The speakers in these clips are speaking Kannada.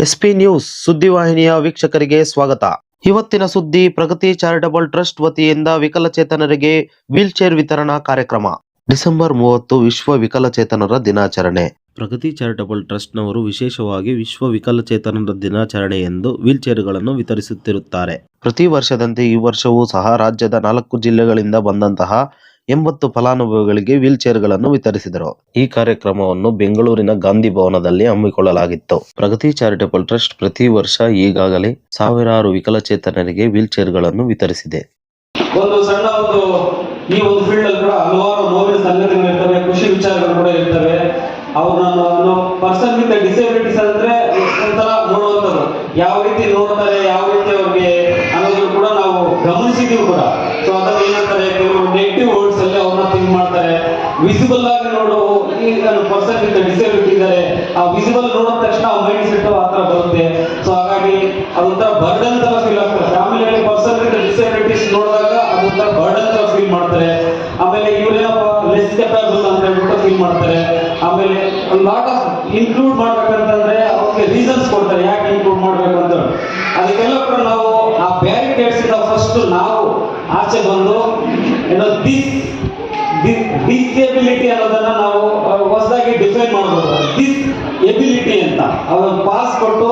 ಎಸ್ಪಿ ನ್ಯೂಸ್ ಸುದ್ದಿವಾಹಿನಿಯ ವೀಕ್ಷಕರಿಗೆ ಸ್ವಾಗತ. ಇವತ್ತಿನ ಸುದ್ದಿ, ಪ್ರಗತಿ ಚಾರಿಟಬಲ್ ಟ್ರಸ್ಟ್ ವತಿಯಿಂದ ವಿಕಲಚೇತನರಿಗೆ ವೀಲ್ಚೇರ್ ವಿತರಣಾ ಕಾರ್ಯಕ್ರಮ. ಡಿಸೆಂಬರ್ ಮೂವತ್ತು ವಿಶ್ವ ವಿಕಲಚೇತನರ ದಿನಾಚರಣೆ. ಪ್ರಗತಿ ಚಾರಿಟಬಲ್ ಟ್ರಸ್ಟ್ನವರು ವಿಶೇಷವಾಗಿ ವಿಶ್ವ ವಿಕಲಚೇತನರ ದಿನಾಚರಣೆ ಎಂದು ವೀಲ್ಚೇರ್ಗಳನ್ನು ವಿತರಿಸುತ್ತಿರುತ್ತಾರೆ. ಪ್ರತಿ ವರ್ಷದಂತೆ ಈ ವರ್ಷವೂ ಸಹ ರಾಜ್ಯದ ನಾಲ್ಕು ಜಿಲ್ಲೆಗಳಿಂದ ಬಂದಂತಹ ಎಂಬತ್ತು ಫಲಾನುಭವಿಗಳಿಗೆ ವೀಲ್ಚೇರ್ಗಳನ್ನು ವಿತರಿಸಿದರು. ಈ ಕಾರ್ಯಕ್ರಮವನ್ನು ಬೆಂಗಳೂರಿನ ಗಾಂಧಿ ಭವನದಲ್ಲಿ ಹಮ್ಮಿಕೊಳ್ಳಲಾಗಿತ್ತು. ಪ್ರಗತಿ ಚಾರಿಟಬಲ್ ಟ್ರಸ್ಟ್ ಪ್ರತಿ ವರ್ಷ ಈಗಾಗಲೇ ಸಾವಿರಾರು ವಿಕಲಚೇತನರಿಗೆ ವೀಲ್ಚೇರ್ಗಳನ್ನು ವಿತರಿಸಿದೆ. ಒಂದು ಸಣ್ಣ ಒಂದು ಈ ಒಂದು ಫೀಲ್ಡ್ ಅಲ್ಲಿ ಕೂಡ ಹಲವಾರು ನೋವಿನ ಸಂಗತಿಗಳು ಇರ್ತವೆ ಖುಷಿ ವಿಚಾರಗಳು ಕೂಡ ಇರ್ತವೆ. ಅವ್ರನ್ನ ಪರ್ಸನ್ ವಿತ್ ಡಿಸೇಬಿಲಿಟೀಸ್ ಅಂದ್ರೆ ಒಂಥರ ನೋಡುವಂಥದ್ದು ಯಾವ ರೀತಿ ನೋಡ್ತಾರೆ, ಯಾವ ರೀತಿ ಅವ್ರಿಗೆ ನಾವು ಗಮನಿಸಿದೀವಿ ಕೂಡ ಸೊ ಅದನ್ನ ಏನಂತಾರೆ ಕೆಲವು ನೆಗೆಟಿವ್ ವರ್ಡ್ಸ್ ಅಲ್ಲಿ ಅವ್ರನ್ನ ಥಿಂಕ್ ಮಾಡ್ತಾರೆ. ವಿಸಿಬಲ್ ಆಗಿ ನೋಡೋ ಈಗ ಪರ್ಸನ್ ಇಂದ ಡಿಸೇಬಿಲಿಟಿ ಇದ್ದಾರೆ ಆ ವಿಸಿಬಲ್ ನೋಡಿದ ತಕ್ಷಣ ಮೈಂಡ್ ಸೆಟ್ ಆ ತರ ಬರುತ್ತೆ. ಸೊ ಹಾಗಾಗಿ ಅದೊಂಥರ ಬರ್ಡನ್ ತರ ಫೀಲ್ ಆಗ್ತಾರೆ ಫ್ಯಾಮಿಲಿಯಲ್ಲಿ ಪರ್ಸನ್ ಇಂದ ಡಿಸೇಬಿಲಿಟೀಸ್ ನೋಡಿದಾಗ ಅದೊಂಥರ ಬರ್ಡನ್ ತರ ಫೀಲ್ ಮಾಡ್ತಾರೆ. ಆಮೇಲೆ ಇವರೇನಪ್ಪ ಲೆಸ್ ಕೆಪಬಲ್ ಅಂತ ಹೇಳ್ಬಿಟ್ಟು ಫೀಲ್ ಮಾಡ್ತಾರೆ. ಆಮೇಲೆ ಲಾಟ್ ಆಫ್ ಇನ್ಕ್ಲೂಡ್ ಮಾಡ್ಬೇಕಂತಂದ್ರೆ ಅವ್ರಿಗೆ ರೀಸನ್ಸ್ ಕೊಡ್ತಾರೆ. ಯಾಕೆ ಇನ್ಕ್ಲೂಡ್ ಮಾಡ್ಬೇಕು ಅಂತ ಅದಕ್ಕೆಲ್ಲ ಕೂಡ ನಾವು ಫಸ್ಟ್ ನಾವು ಆಚೆ ಬಂದು, ಏನೋ ದಿಸ್ ಡಿಸೇಬಿಲಿಟಿ ಅನ್ನೋದನ್ನ ನಾವು ಹೊಸದಾಗಿ ಡಿಫೈನ್ ಮಾಡ್ಬೋದು. ದಿಸ್ ಎಬಿಲಿಟಿ ಅಂತ. ಅವ್ರು ಪಾಸ್ ಕೊಟ್ಟು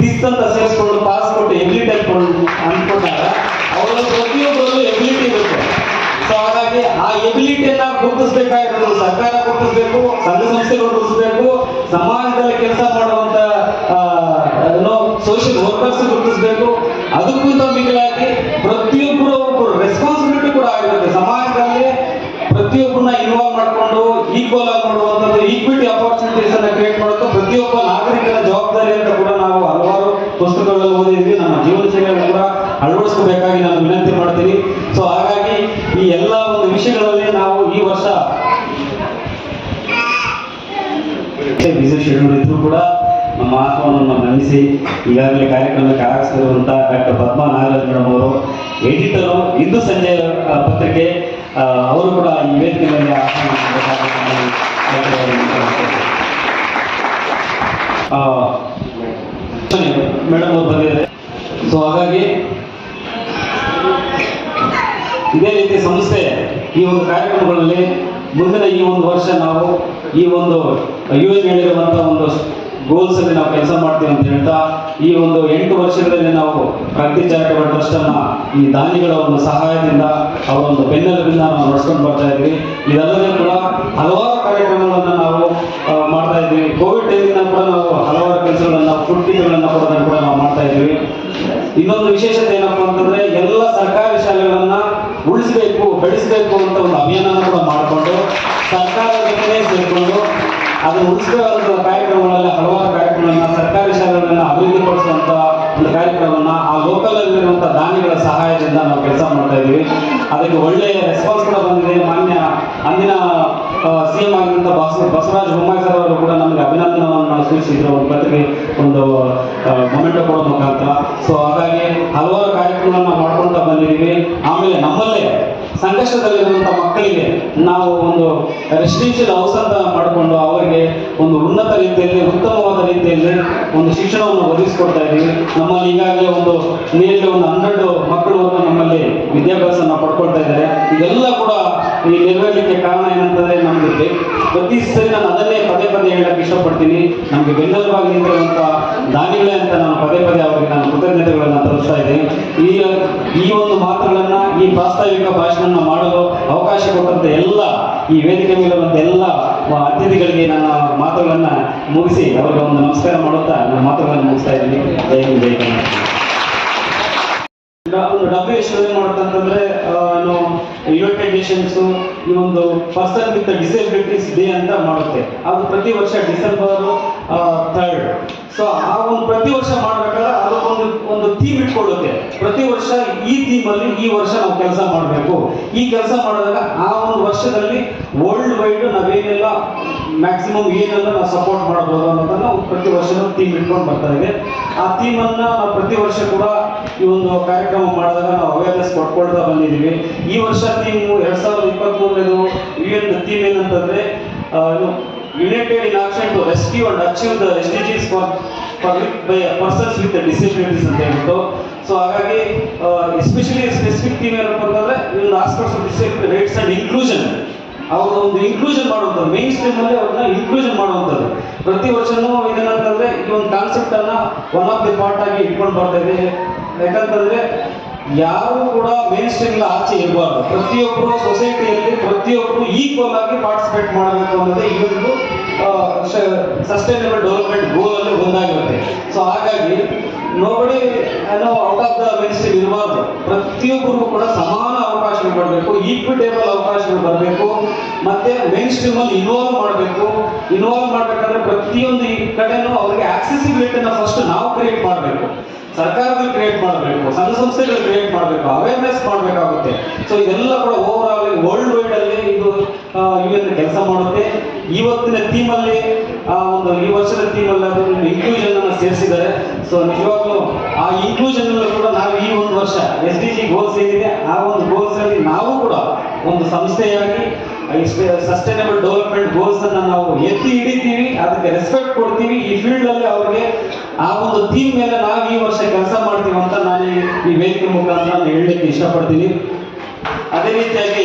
ದಿಸ್ ಅಂತ ಸೇರಿಸ್ಕೊಂಡು ಪಾಸ್ ಕೊಟ್ಟು ಎಬಿಲಿಟಿ ಅನ್ಕೊಂಡು ಅನ್ಕೊಂಡಾಗ ಅವರ ಪ್ರತಿಯೊಬ್ಬರಲ್ಲೂ ಎಬಿಲಿಟಿ ಇರುತ್ತೆ. ಸೊ ಹಾಗಾಗಿ ಆ ಎಬಿಲಿಟಿಯನ್ನ ಗುರುತಿಸಬೇಕಾಗಿರೋದು ಸರ್ಕಾರ ಗುರುತಿಸಬೇಕು, ಸಂಘ ಸಂಸ್ಥೆಗಳು ಗುರುತಿಸಬೇಕು, ಸಮಾಜದಲ್ಲಿ ಕೆಲಸ ಮಾಡುವಂತ ಏನೋ ಸೋಷಿಯಲ್ ವರ್ಕರ್ಸ್ ಗುರುತಿಸಬೇಕು, ಅದಕ್ಕಿಂತ ಮಿಗಿಲಾಗಿ ಸಮಾಜದಲ್ಲಿ ಪ್ರತಿಯೊಬ್ಬರನ್ನ ಇನ್ವಾಲ್ವ್ ಮಾಡಿಕೊಂಡು ಈಕ್ವಲ್ ಆಗಿ ನೋಡುವಂಥದ್ದು ಈಕ್ವಿಟಿ ಅಪಾರ್ಚುನಿಟೀಸ್ ಅನ್ನ ಕ್ರಿಯೇಟ್ ಮಾಡೋದು ಪ್ರತಿಯೊಬ್ಬ ನಾಗರಿಕರ ಜವಾಬ್ದಾರಿ ಅಂತ ಕೂಡ ನಾವು ಹಲವಾರು ಪುಸ್ತಕಗಳಲ್ಲಿ ಓದಿದ್ವಿ ನಮ್ಮ ಜೀವನ ಶೈಲಿಯನ್ನು ಕೂಡ ಅಳವಡಿಸಬೇಕಾಗಿ ನಾನು ವಿನಂತಿ ಮಾಡ್ತೀನಿ. ಸೊ ಹಾಗಾಗಿ ಈ ಎಲ್ಲ ಒಂದು ವಿಷಯಗಳಲ್ಲಿ ನಾವು ಈ ವರ್ಷ ಶೆಡ್ಯೂಲ್ ಕೂಡ ನಮ್ಮ ಆತ್ಮವನ್ನು ಗಮನಿಸಿ ಈಗಾಗಲೇ ಕಾರ್ಯಕ್ರಮಕ್ಕೆ ಆಗಮಿಸಿರುವಂತ ಡಾಕ್ಟರ್ ಪದ್ಮಾ ನಾಗರಾಜ್ ಮೇಡಮ್ ಅವರು ಎಡಿಟರು ಇಂದು ಸಂಜೆ ಪತ್ರಿಕೆ ಅವರು ಕೂಡ ಈ ವೇದಿಕೆ ಮೇಲೆ ಆಹ್ವಾನ ಮಾಡಬೇಕಾಗಿ ನಾನು ಡಾಕ್ಟರ್ ಅವರನ್ನು ಕೇಳ್ಕೊಳ್ತೇನೆ. ಆ, ಮೇಡಮ್ ಅವರು ಬಂದಿದ್ದಾರೆ ಸೊ ಹಾಗಾಗಿ ಇದೇ ರೀತಿ ಸಂಸ್ಥೆ ಈ ಒಂದು ಕಾರ್ಯಕ್ರಮಗಳಲ್ಲಿ ಮುಂದಿನ ಈ ಒಂದು ವರ್ಷ ನಾವು ಈ ಒಂದು ಯೋಜನೆ ಹೇಳಿರುವಂತಹ ಒಂದು ಗೋಲ್ಸ್ ಅಲ್ಲಿ ನಾವು ಕೆಲಸ ಮಾಡ್ತೀವಿ ಅಂತ ಹೇಳ್ತಾ, ಈ ಒಂದು ಎಂಟು ವರ್ಷಗಳಲ್ಲಿ ನಾವು ಪ್ರಗತಿ ಚಾರಿಟಬಲ್ ಟ್ರಸ್ಟ್ ಅನ್ನ ಈ ದಾನಿಗಳ ಒಂದು ಸಹಾಯದಿಂದ ಅವರ ಒಂದು ಬೆನ್ನೆಲುಬಿಂದ ನಾವು ನಡೆಸ್ಕೊಂಡು ಬರ್ತಾ ಇದ್ವಿ ಇದಲ್ಲದೆ ಕೂಡ ಹಲವಾರು ಕಾರ್ಯಕ್ರಮಗಳನ್ನ ನಾವು ಮಾಡ್ತಾ ಇದ್ವಿ ಕೋವಿಡ್ ಟೈಮ್ನ ಕೂಡ ನಾವು ಹಲವಾರು ಕೆಲಸಗಳನ್ನ ಫುಡ್ ಕೊಡೋದನ್ನ ಕೂಡ ನಾವು ಮಾಡ್ತಾ ಇದ್ವಿ ಇನ್ನೊಂದು ವಿಶೇಷತೆ ಏನಪ್ಪಾ ಅಂತಂದ್ರೆ, ಎಲ್ಲ ಸರ್ಕಾರಿ ಶಾಲೆಗಳನ್ನ ಉಳಿಸಬೇಕು, ಬೆಳೆಸಬೇಕು ಅಂತ ಒಂದು ಅಭಿಯಾನ ಕೂಡ ಮಾಡಿಕೊಂಡು ಸೇರಿಕೊಂಡು ಅದನ್ನು ಉಳಿಸಬೇಕಾದಂತಹ ಕಾರ್ಯಕ್ರಮಗಳಲ್ಲಿ ಹಲವಾರು ಕಾರ್ಯಕ್ರಮಗಳನ್ನ ಸರ್ಕಾರಿ ಶಾಲೆಗಳನ್ನ ಅಭಿವೃದ್ಧಿಪಡಿಸುವಂತ ಒಂದು ಕಾರ್ಯಕ್ರಮವನ್ನ ಆ ಲೋಕಲ್ ಅಲ್ಲಿರುವಂತಹ ದಾನಿಗಳ ಸಹಾಯದಿಂದ ನಾವು ಕೆಲಸ ಮಾಡ್ತಾ ಇದೀವಿ ಅದಕ್ಕೆ ಒಳ್ಳೆಯ ರೆಸ್ಪಾನ್ಸ್ ಕೂಡ ಬಂದಿದೆ. ಮಾನ್ಯ ಅಂದಿನ ಸಿಎಂ ಆಗಿರುವಂತ ಬಸ, ಬಸವರಾಜ ಬೊಮ್ಮಾಯಿ ಸರ್ ಅವರು ಕೂಡ ನಮಗೆ ಅಭಿನಂದನವನ್ನು ಸೂಚಿಸಿದ್ರು ಒಂದು ಪತ್ರಿಕೆ ಒಂದು ಮೊಮೆಂಟೋ ಕೊಡೋ ಮುಖಾಂತರ. ಸೊ ಹಾಗಾಗಿ ಹಲವಾರು ಕಾರ್ಯಕ್ರಮಗಳನ್ನ ಬಂದಿದ್ದೀವಿ. ಆಮೇಲೆ ನಮ್ಮಲ್ಲೇ ಸಂಕಷ್ಟದಲ್ಲಿರುವಂತಹ ಮಕ್ಕಳಿಗೆ ನಾವು ಒಂದು ರೆಸಿಡೆನ್ಷಿಯಲ್ ಹೌಸ್ ಅಂತ ಮಾಡಿಕೊಂಡು ಅವರಿಗೆ ಒಂದು ಉನ್ನತ ರೀತಿಯಲ್ಲಿ, ಉತ್ತಮವಾದ ರೀತಿಯಲ್ಲಿ ಒಂದು ಶಿಕ್ಷಣವನ್ನು ಒದಗಿಸಿಕೊಡ್ತಾ ಇದ್ದೀವಿ. ನಮ್ಮಲ್ಲಿ ಈಗಾಗಲೇ ಒಂದು ನಿಯರ್ಲಿ ಒಂದು ಹನ್ನೆರಡು ಮಕ್ಕಳು ನಮ್ಮಲ್ಲಿ ವಿದ್ಯಾಭ್ಯಾಸನ ಪಡ್ಕೊಳ್ತಾ ಇದ್ದಾರೆ. ಇದೆಲ್ಲ ಕೂಡ ಈ ನೆರವೇರಲಿಕ್ಕೆ ಕಾರಣ ಏನಂತಂದ್ರೆ ನಮ್ಗೆ ಪ್ರತಿ ಸರಿ ನಾನು ಅದನ್ನೇ ಪದೇ ಪದೇ ಹೇಳಕ್ಕೆ ಇಷ್ಟಪಡ್ತೀನಿ. ನಮ್ಗೆ ಬೆನ್ನೆಲುಬಾಗಿ ನಿಂತಿರುವಂತಹ ದಾನಿಗಳೇ ಅಂತ ನಾನು ಪದೇ ಪದೇ ಅವರಿಗೆ ನಾನು ಕೃತಜ್ಞತೆಗಳನ್ನ ತೋರಿಸ್ತಾ ಇದ್ದೀನಿ. ಈ ಈ ಒಂದು ಮಾತುಗಳನ್ನು, ಈ ಪ್ರಾಸ್ತಾವಿಕ ಭಾಷಣ ಮಾಡಲು ಅವಕಾಶ ಕೊಟ್ಟಂತ ಎಲ್ಲ ಈ ವೇದಿಕೆ ಮೇಲೆ ಬಂದ ಎಲ್ಲ ಅತಿಥಿಗಳಿಗೆ ನನ್ನ ಮಾತುಗಳನ್ನು ಮುಗಿಸಿ, ಅವರಿಗೆ ಒಂದು ನಮಸ್ಕಾರ ಮಾಡುತ್ತಾ ನನ್ನ ಮಾತುಗಳನ್ನು ಮುಗಿಸ್ತಾ ಇದ್ದೀನಿ. ಜೈ ಜೈ ಡಬ್ಲ್ಯೂ ಎಚ್ ಏನ್ ಮಾಡುತ್ತಂತಂದ್ರೆ ಯುನೈಟೆಡ್ ನೇಷನ್ಸ್ ಈ ಒಂದು ಪರ್ಸನ್ ವಿತ್ ಡಿಸೇಬಿಲಿಟೀಸ್ ಡೇ ಅಂತ ಮಾಡುತ್ತೆ. ಅದು ಪ್ರತಿ ವರ್ಷ ಡಿಸೆಂಬರ್ ಥರ್ಡ್ ಸೊ ಆ ಒಂದು ಪ್ರತಿ ವರ್ಷ ಮಾಡಬೇಕಾದ್ರೆ ಅದಕ್ಕೊಂದು ಒಂದು ಥೀಮ್ ಇಟ್ಕೊಳ್ಳುತ್ತೆ. ಪ್ರತಿ ವರ್ಷ ಈ ಥೀಮಲ್ಲಿ ಈ ವರ್ಷ ನಾವು ಕೆಲಸ ಮಾಡಬೇಕು. ಈ ಕೆಲಸ ಮಾಡಿದಾಗ ಆ ಒಂದು ವರ್ಷದಲ್ಲಿ ವರ್ಲ್ಡ್ ವೈಡ್ ನಾವೇನೆಲ್ಲ ಮ್ಯಾಕ್ಸಿಮಮ್ ಏನೆಲ್ಲ ನಾವು ಸಪೋರ್ಟ್ ಮಾಡಬಹುದು ಅನ್ನೋದನ್ನ ಪ್ರತಿ ವರ್ಷನೂ ಥೀಮ್ ಇಟ್ಕೊಂಡು ಬರ್ತಾ ಇದೆ. ಆ ಥೀಮನ್ನು ನಾವು ಪ್ರತಿ ವರ್ಷ ಕೂಡ ಈ ಒಂದು ಕಾರ್ಯಕ್ರಮ ಮಾಡಿದಾಗ ನಾವು ಅವೇರ್ನೆಸ್ ಕೊಟ್ಕೊಳ್ತಾ ಬಂದಿದ್ದೀವಿ. ಈ ವರ್ಷ ನೀವು ಎರಡ್ ಸಾವಿರದ ಇಪ್ಪತ್ತ್ ಮೂರನೇದು ಈ ಒಂದು ಥೀಮ್ ಏನಂತಂದ್ರೆ united in action to rescue and achieve the S for by persons with disabilities ಅಂತ ಹೇಳ್ಬಿಟ್ಟು. ಸೊ ಹಾಗಾಗಿ ಎಸ್ಪೆಷಲಿ ಸ್ಪೆಸಿಫಿಕ್ ಥೀಮ್ ಏನಪ್ಪ ಅಂತಂದ್ರೆ of aspects rights and inclusion ಅವ್ರ ಒಂದು ಇನ್ಕ್ಲೂಷನ್ ಮಾಡುವಂಥದ್ದು ಮೇನ್ ಸ್ಟ್ರೀಮ್ ಅಲ್ಲಿ ಅವ್ರನ್ನ ಇನ್ಕ್ಲೂಷನ್ ಮಾಡುವಂಥದ್ದು. ಪ್ರತಿ ವರ್ಷನೂ ಇದೇನಂತಂದ್ರೆ ಈ ಒಂದು ಕಾನ್ಸೆಪ್ಟ್ ಅನ್ನ ಒನ್ ಆಫ್ ದಿ ಪಾರ್ಟ್ ಆಗಿ ಇಟ್ಕೊಂಡು ಬರ್ತಾ ಇದೆ. ಯಾಕಂತಂದ್ರೆ ಯಾರು ಕೂಡ ಮೇನ್ ಸ್ಟ್ರೀಮ್ ಆಚೆ ಇರಬಾರ್ದು. ಪ್ರತಿಯೊಬ್ಬರು ಸೊಸೈಟಿಯಲ್ಲಿ ಪ್ರತಿಯೊಬ್ಬರು ಈಕ್ವಲ್ ಆಗಿ ಪಾರ್ಟಿಸಿಪೇಟ್ ಮಾಡಬೇಕು ಅನ್ನೋದೇ ಒಂದು ಸಸ್ಟೈನಬಲ್ ಡೆವಲಪ್ಮೆಂಟ್ ಗೋಲ್ ಅಲ್ಲಿ ಒಂದಾಗಿರುತ್ತೆ. ಸೊ ಹಾಗಾಗಿ ನೋಬಡಿ ಏನೋ out of the mainstream ಇರಬಾರ್ದು. ಪ್ರತಿಯೊಬ್ಬರಿಗೂ ಕೂಡ ಸಮಾನ ಬರಬೇಕು ಈಕ್ವಿಟೇಬಲ್ ಅವಕಾಶಗಳು ಬರಬೇಕು, ಮತ್ತೆ ಮೇನ್ ಸ್ಟ್ರೀಮ್ ಅಲ್ಲಿ ಇನ್ವಾಲ್ವ್ ಮಾಡಬೇಕು. ಇನ್ವಾಲ್ವ್ ಮಾಡಬೇಕಂದ್ರೆ ಪ್ರತಿಯೊಂದು ಕಡೆನೂ ಅವರಿಗೆ ಆಕ್ಸೆಸಿಬಿಲಿಟಿನ ಫಸ್ಟ್ ನಾವು ಕ್ರಿಯೇಟ್ ಮಾಡಬೇಕು. ಸರ್ಕಾರಗಳು ಕ್ರಿಯೇಟ್ ಮಾಡಬೇಕು, ಸಂಘ ಸಂಸ್ಥೆಗಳು ಕ್ರಿಯೇಟ್ ಮಾಡಬೇಕು ಅವೇರ್ನೆಸ್ ಮಾಡಬೇಕಾಗುತ್ತೆ. ಸೊ ಇದೆಲ್ಲ ಕೂಡ ಓವರ್ ಆಲ್ ವರ್ಲ್ಡ್ ವೈಡ್ ಅಲ್ಲಿ ಇದು ಇವತ್ತು ಕೆಲಸ ಮಾಡುತ್ತೆ. ಇವತ್ತಿನ ಥೀಮ್ ಅಲ್ಲಿ, ಆ, ಒಂದು ಈ ವರ್ಷದ ಥೀಮ್ ಅಲ್ಲಿ ಅದನ್ನು ಇನ್ಕ್ಲೂಷನ್ ಅನ್ನ ಸೇರಿಸಿದ್ದಾರೆ. ಸೊ ನಿಜವಾಗ್ಲೂ ಆ ಇನ್ಕ್ಲೂಷನ್ ಅಲ್ಲೂ ಕೂಡ ನಾವು ಈ ಒಂದು ವರ್ಷ ಎಸ್ ಡಿ ಜಿ ಗೋಲ್ಸ್ ಏನಿದೆ, ಆ ಒಂದು ಗೋಲ್ಸ್ ಅಲ್ಲಿ ನಾವು ಕೂಡ ಒಂದು ಸಂಸ್ಥೆಯಾಗಿ ಸಸ್ಟೈನಬಲ್ ಡೆವಲಪ್ಮೆಂಟ್ ಗೋಲ್ಸ್ ಅನ್ನ ನಾವು ಎತ್ತಿ ಹಿಡಿತೀವಿ, ಅದಕ್ಕೆ ರೆಸ್ಪೆಕ್ಟ್ ಕೊಡ್ತೀವಿ ಈ ಫೀಲ್ಡ್ ಅಲ್ಲಿ. ಆ ಒಂದು ಥೀಮ್ ಮೇಲೆ ನಾವು ಈ ವರ್ಷ ಕೆಲಸ ಮಾಡ್ತೀವಿ ಅಂತ ನಾನು ಈ- ವೇದಿಕೆ ಮುಖಾಂತರ ನಾನು ಹೇಳಲಿಕ್ಕೆ ಇಷ್ಟಪಡ್ತೀನಿ. ಅದೇ ರೀತಿಯಾಗಿ